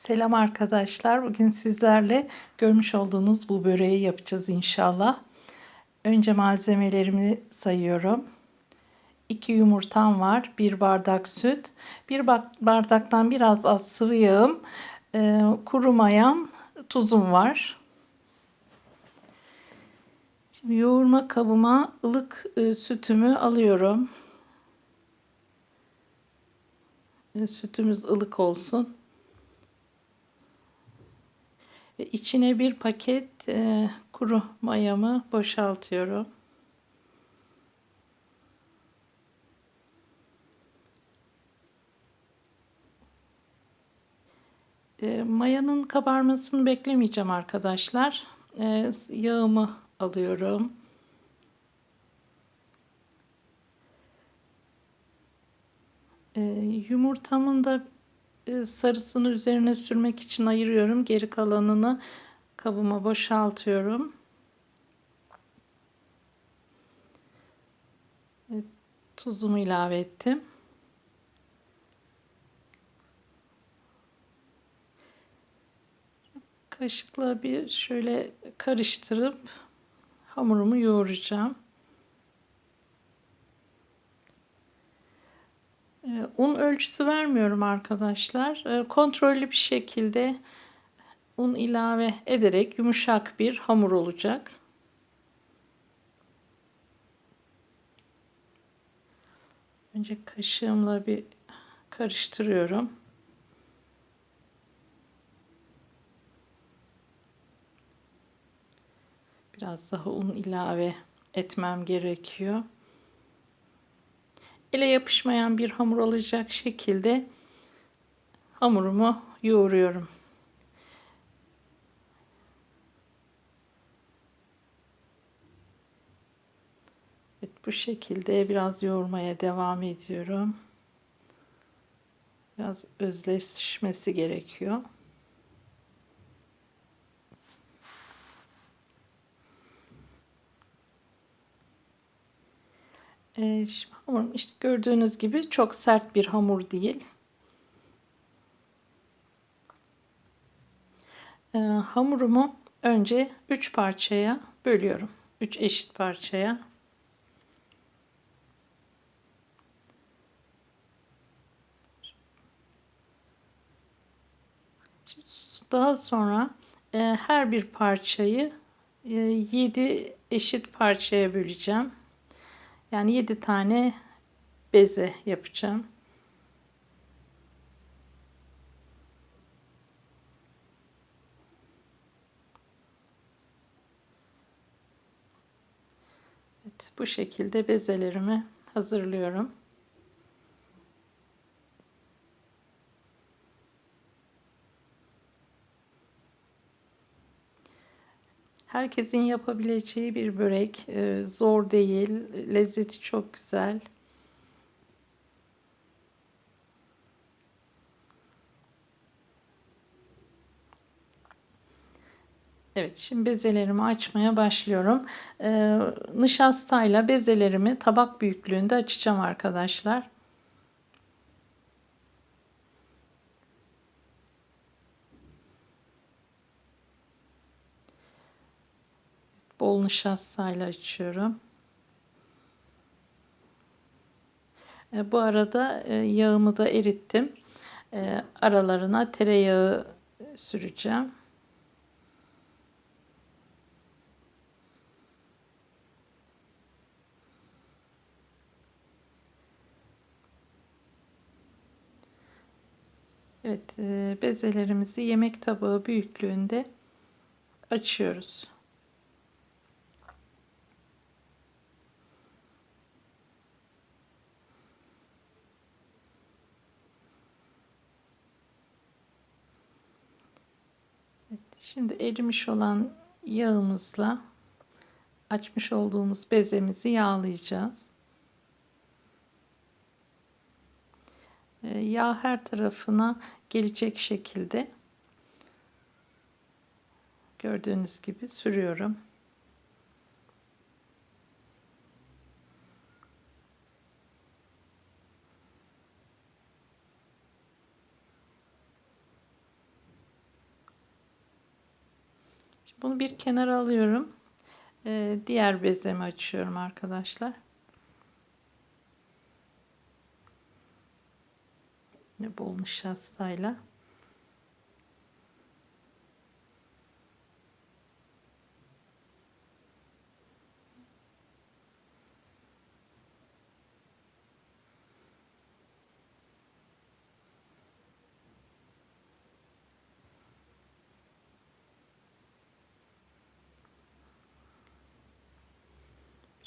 Selam arkadaşlar. Bugün sizlerle görmüş olduğunuz bu böreği yapacağız inşallah. Önce malzemelerimi sayıyorum. 2 yumurtam var, 1 bardak süt, 1 bardaktan biraz az sıvı yağım, e, kuru mayam, tuzum var. Şimdi yoğurma kabıma ılık e, sütümü alıyorum. E, sütümüz ılık olsun. Ve içine bir paket e, kuru mayamı boşaltıyorum. E, mayanın kabarmasını beklemeyeceğim arkadaşlar. E, yağımı alıyorum. E, yumurtamın da sarısını üzerine sürmek için ayırıyorum. Geri kalanını kabıma boşaltıyorum. E, tuzumu ilave ettim. Kaşıkla bir şöyle karıştırıp hamurumu yoğuracağım. Un ölçüsü vermiyorum arkadaşlar. Ee, kontrollü bir şekilde un ilave ederek yumuşak bir hamur olacak. Önce kaşığımla bir karıştırıyorum. Biraz daha un ilave etmem gerekiyor ele yapışmayan bir hamur olacak şekilde hamurumu yoğuruyorum. Evet, bu şekilde biraz yoğurmaya devam ediyorum. Biraz özleşmesi gerekiyor. Ee, şimdi hamurum işte gördüğünüz gibi çok sert bir hamur değil. Ee, hamurumu önce 3 parçaya bölüyorum. 3 eşit parçaya. Daha sonra e, her bir parçayı e, 7 eşit parçaya böleceğim. Yani 7 tane beze yapacağım. Evet, bu şekilde bezelerimi hazırlıyorum. Herkesin yapabileceği bir börek. Ee, zor değil. Lezzeti çok güzel. Evet şimdi bezelerimi açmaya başlıyorum. Ee, nişastayla bezelerimi tabak büyüklüğünde açacağım arkadaşlar. Bol nişastayla açıyorum. E, bu arada e, yağımı da erittim. E, aralarına tereyağı süreceğim. Evet, bezelerimizi yemek tabağı büyüklüğünde açıyoruz. Şimdi erimiş olan yağımızla açmış olduğumuz bezemizi yağlayacağız. Ee, yağ her tarafına gelecek şekilde gördüğünüz gibi sürüyorum. Bunu bir kenara alıyorum. Ee, diğer bezemi açıyorum arkadaşlar. Bol nişastayla.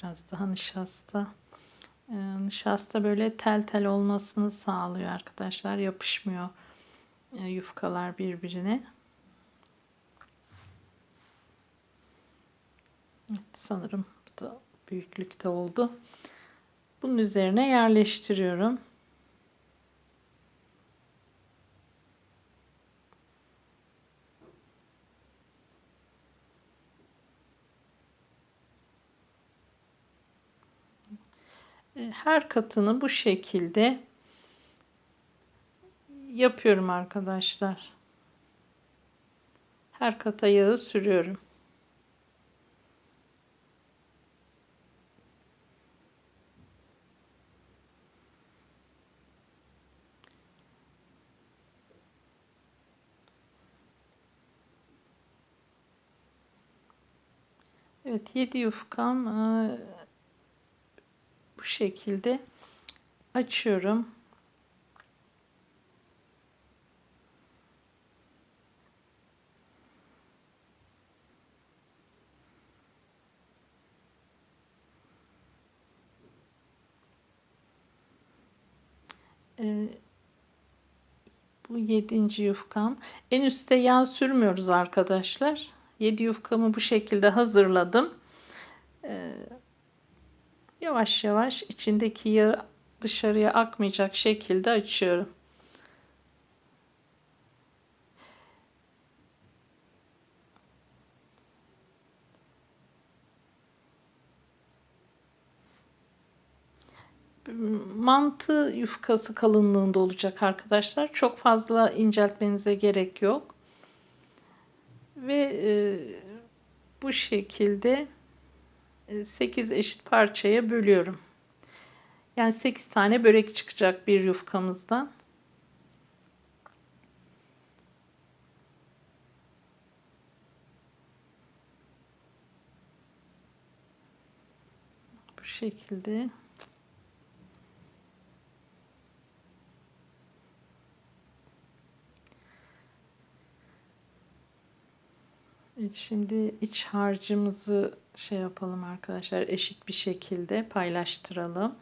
Biraz daha nişasta. Ee, nişasta böyle tel tel olmasını sağlıyor arkadaşlar. Yapışmıyor e, yufkalar birbirine. Evet, sanırım bu da büyüklükte oldu. Bunun üzerine yerleştiriyorum. Her katını bu şekilde yapıyorum arkadaşlar. Her kata yağı sürüyorum. Evet 7 yufkam e, bu şekilde açıyorum. Ee, bu yedinci yufkam. En üstte yağ sürmüyoruz arkadaşlar. Yedi yufkamı bu şekilde hazırladım. Ee, Yavaş yavaş içindeki yağı dışarıya akmayacak şekilde açıyorum. Mantı yufkası kalınlığında olacak arkadaşlar. Çok fazla inceltmenize gerek yok. Ve e, bu şekilde 8 eşit parçaya bölüyorum. Yani 8 tane börek çıkacak bir yufkamızdan. Bu şekilde. Evet, şimdi iç harcımızı şey yapalım arkadaşlar eşit bir şekilde paylaştıralım.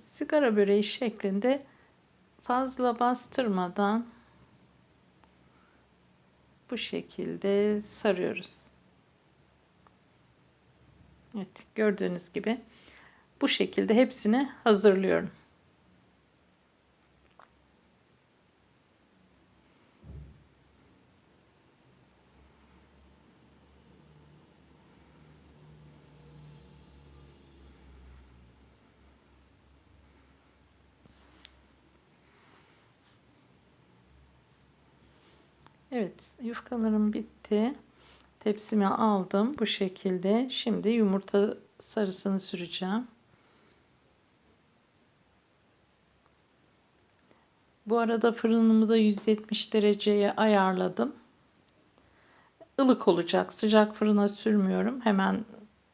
Sigara böreği şeklinde fazla bastırmadan bu şekilde sarıyoruz. Evet gördüğünüz gibi bu şekilde hepsini hazırlıyorum. Evet yufkalarım bitti. Tepsime aldım bu şekilde. Şimdi yumurta sarısını süreceğim. Bu arada fırınımı da 170 dereceye ayarladım. Ilık olacak. Sıcak fırına sürmüyorum. Hemen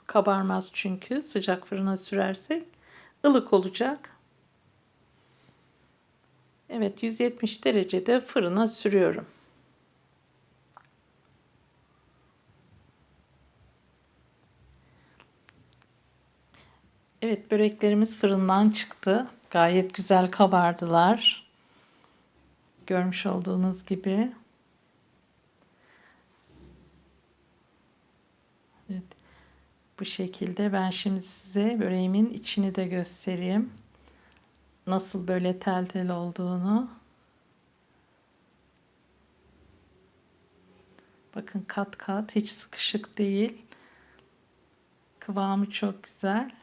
kabarmaz çünkü sıcak fırına sürersek. ılık olacak. Evet 170 derecede fırına sürüyorum. Evet böreklerimiz fırından çıktı. Gayet güzel kabardılar. Görmüş olduğunuz gibi. Evet. Bu şekilde ben şimdi size böreğimin içini de göstereyim. Nasıl böyle tel tel olduğunu. Bakın kat kat hiç sıkışık değil. Kıvamı çok güzel.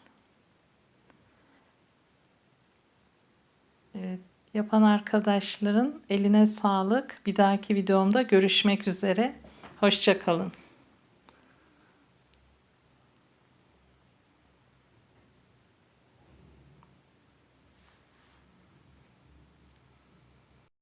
Evet, yapan arkadaşların eline sağlık. Bir dahaki videomda görüşmek üzere. Hoşçakalın.